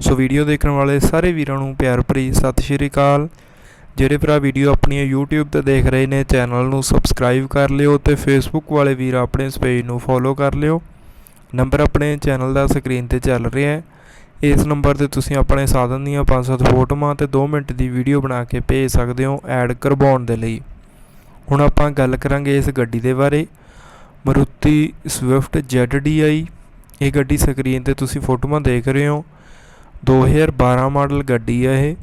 So video ਦੇਖਣ ਵਾਲੇ ਸਾਰੇ ਵੀਰਾਂ ਨੂੰ ਪਿਆਰ ਭਰੀ ਸਤਿ ਸ਼੍ਰੀ ਅਕਾਲ। ਜਿਹੜੇ ਭਰਾ ਵੀਡੀਓ ਆਪਣੀਆਂ YouTube ਤੇ ਦੇਖ ਰਹੇ ਨੇ ਚੈਨਲ ਨੂੰ ਸਬਸਕ੍ਰਾਈਬ ਕਰ ਲਿਓ ਤੇ Facebook ਵਾਲੇ ਵੀਰ ਆਪਣੇ ਇਸ ਪੇਜ ਨੂੰ ਫੋਲੋ ਕਰ ਲਿਓ। ਨੰਬਰ ਆਪਣੇ ਚੈਨਲ ਦਾ ਸਕਰੀਨ ਤੇ ਚੱਲ ਰਿਹਾ ਹੈ। ਇਸ ਨੰਬਰ ਤੇ ਤੁਸੀਂ ਆਪਣੇ ਸਾਧਨ ਦੀਆਂ 5-7 ਫੋਟੋਆਂ ਤੇ 2 ਮਿੰਟ ਦੀ ਵੀਡੀਓ ਬਣਾ ਕੇ ਭੇਜ ਸਕਦੇ ਹੋ ਐਡ ਕਰਵਾਉਣ ਦੇ ਲਈ। ਹੁਣ ਆਪਾਂ ਗੱਲ ਕਰਾਂਗੇ ਇਸ ਗੱਡੀ ਦੇ ਬਾਰੇ। ਮਰੂਤੀ ਸਵਿਫਟ ZDI ਇਹ ਗੱਡੀ ਸਕਰੀਨ ਤੇ ਤੁਸੀਂ ਫੋਟੋਆਂ ਦੇਖ ਰਹੇ ਹੋ। 2012 ਮਾਡਲ ਗੱਡੀ ਹੈ ਇਹ।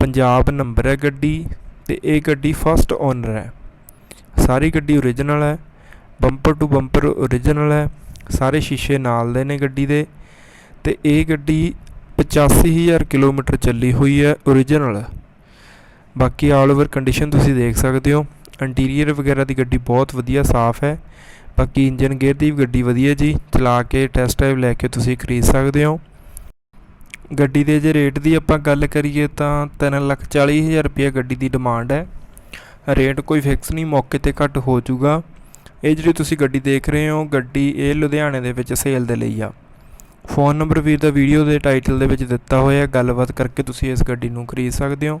ਪੰਜਾਬ ਨੰਬਰ ਹੈ ਗੱਡੀ ਅਤੇ ਇਹ ਗੱਡੀ ਫਸਟ ਓਨਰ ਹੈ। ਸਾਰੀ ਗੱਡੀ ਓਰੀਜਨਲ ਹੈ ਬੰਪਰ ਟੂ ਬੰਪਰ ਓਰੀਜਨਲ ਹੈ, ਸਾਰੇ ਸ਼ੀਸ਼ੇ ਨਾਲ ਦੇ ਨੇ ਗੱਡੀ ਦੇ ਤੇ ਇਹ ਗੱਡੀ 85000 ਕਿਲੋਮੀਟਰ ਚੱਲੀ ਹੋਈ ਹੈ ਓਰੀਜਨਲ ਬਾਕੀ ਆਲ ਓਵਰ ਕੰਡੀਸ਼ਨ ਤੁਸੀਂ ਦੇਖ ਸਕਦੇ ਹੋ। ਇੰਟੀਰੀਅਰ ਵਗੈਰਾ ਦੀ ਗੱਡੀ ਬਹੁਤ ਵਧੀਆ, ਸਾਫ਼ ਹੈ। ਬਾਕੀ ਇੰਜਨ ਗੇਅਰ ਦੀ ਵੀ ਗੱਡੀ ਵਧੀਆ ਜੀ, ਚਲਾ ਕੇ ਟੈਸਟ ਡਰਾਈਵ ਲੈ ਕੇ ਤੁਸੀਂ ਖਰੀਦ ਸਕਦੇ ਹੋ। ਗੱਡੀ ਦੇ ਜੇ ਰੇਟ ਦੀ ਆਪਾਂ ਗੱਲ ਕਰੀਏ ਤਾਂ 340000 ਰੁਪਏ ਗੱਡੀ ਦੀ ਡਿਮਾਂਡ ਹੈ। ਰੇਟ ਕੋਈ ਫਿਕਸ ਨਹੀਂ, ਮੌਕੇ ਤੇ ਘੱਟ ਹੋ ਜਾਊਗਾ। ਇਹ ਜਿਹੜੀ ਤੁਸੀਂ ਗੱਡੀ ਦੇਖ ਰਹੇ ਹੋ, ਗੱਡੀ ਇਹ ਲੁਧਿਆਣੇ ਦੇ ਵਿੱਚ ਸੇਲ ਦੇ ਲਈ ਆ। ਫੋਨ ਨੰਬਰ ਵੀਰ ਦਾ ਵੀਡੀਓ ਦੇ ਟਾਈਟਲ ਦੇ ਵਿੱਚ ਦਿੱਤਾ ਹੋਇਆ ਗੱਲਬਾਤ ਕਰਕੇ ਤੁਸੀਂ ਇਸ ਗੱਡੀ ਨੂੰ ਖਰੀਦ ਸਕਦੇ ਹੋ।